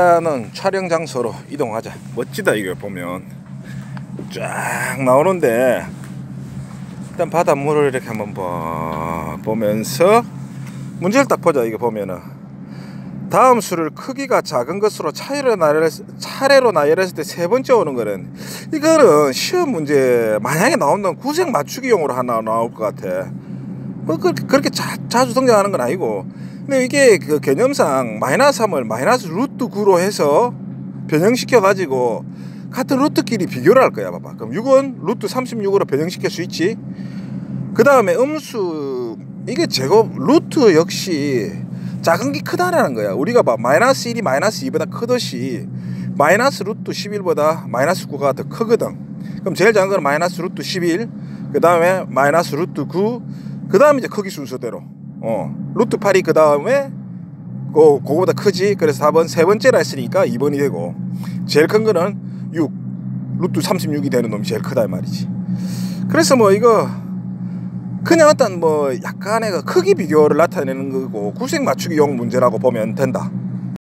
는 촬영 장소로 이동하자. 멋지다 이거 보면 쫙 나오는데 일단 바닷물을 이렇게 한번 봐 보면서 문제를 딱 보자 이거 보면은 다음 수를 크기가 작은 것으로 차례로 나열했, 차례로 나열했을 때 세 번째 오는 거는 이거는 시험 문제 만약에 나온다면 구색 맞추기용으로 하나 나올 것 같아. 뭐 그, 그렇게 자, 자주 등장하는 건 아니고 근데 이게 그 개념상 마이너스 3을 마이너스 루트 9로 해서 변형시켜 가지고 같은 루트끼리 비교를 할 거야 봐봐. 그럼 6은 루트 36으로 변형시킬 수 있지? 그 다음에 음수 이게 제곱 루트 역시 작은 게 크다라는 거야. 우리가 봐 마이너스 1이 마이너스 2보다 크듯이 마이너스 루트 11보다 마이너스 9가 더 크거든. 그럼 제일 작은 건 마이너스 루트 11그 다음에 마이너스 루트 9그 다음에 이제 크기 순서대로. 어 루트 8이 그 다음에 그 그거보다 크지. 그래서 4번 세 번째라 했으니까 2번이 되고. 제일 큰 거는 6 루트 36이 되는 놈이 제일 크다 이 말이지. 그래서 뭐 이거 그냥 어떤 뭐 약간의 그 크기 비교를 나타내는 거고 구색 맞추기용 문제라고 보면 된다